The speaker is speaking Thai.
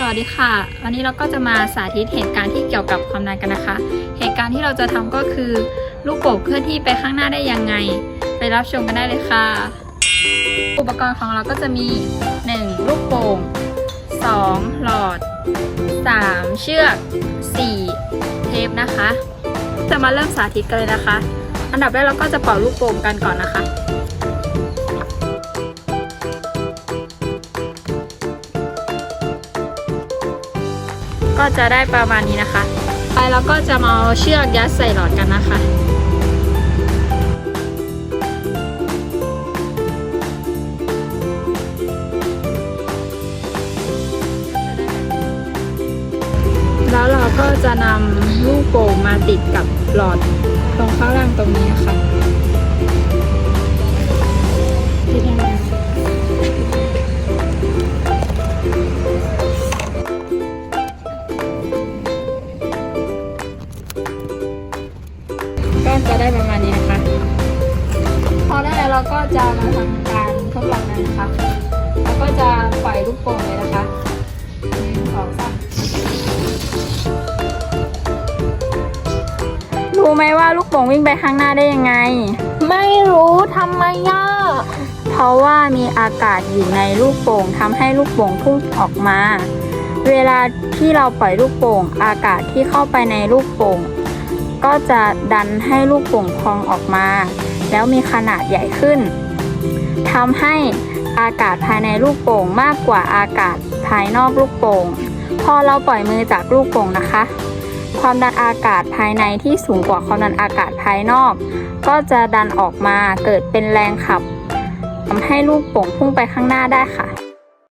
สวัสดีค่ะ วันนี้เราก็จะมาสาธิตเหตุการณ์ที่เกี่ยวกับความดันกันนะคะ เหตุการณ์ที่เราจะทำก็คือลูกโป่งเคลื่อนที่ไปข้างหน้าได้ยังไง ไปรับชมกันได้เลยค่ะ อุปกรณ์ของเราก็จะมี 1. ลูกโป่ง 2. หลอด 3. เชือก 4. เทปนะคะ จะมาเริ่มสาธิตกันเลยนะคะ อันดับแรกเราก็จะเป่าลูกโป่งกันก่อนนะคะ ก็จะได้ประมาณนี้นะคะ ไปแล้วก็จะมาเอาเชือกยัดใส่หลอดกันนะคะแล้วเราก็จะนำลูกโป่งมาติดกับหลอดตรงข้างล่างตรงนี้ จะได้ประมาณนี้นะคะ พอได้แล้วเราก็จะมาทำการทดลองกันนะคะแล้วก็จะปล่อยลูกโป่งเลยนะคะหนึ่งสองสามรู้ไหมว่าลูกโป่งวิ่งไปข้างหน้าได้ยังไง ไม่รู้ทำไมย่าเพราะว่ามีอากาศอยู่ในลูกโป่งทำให้ลูกโป่งพุ่งออกมา เวลาที่เราปล่อยลูกโป่ง อากาศที่เข้าไปในลูกโป่ง ก็จะดันให้ลูกโป่งพองออกมา แล้วมีขนาดใหญ่ขึ้นทำให้อากาศภายในลูกโป่งมากกว่าอากาศภายนอกลูกโป่ง พอเราปล่อยมือจากลูกโป่งนะคะ ความดันอากาศภายในที่สูงกว่าความดันอากาศภายนอก ก็จะดันออกมาเกิดเป็นแรงขับทำให้ลูกโป่งพุ่งไปข้างหน้าได้ค่ะ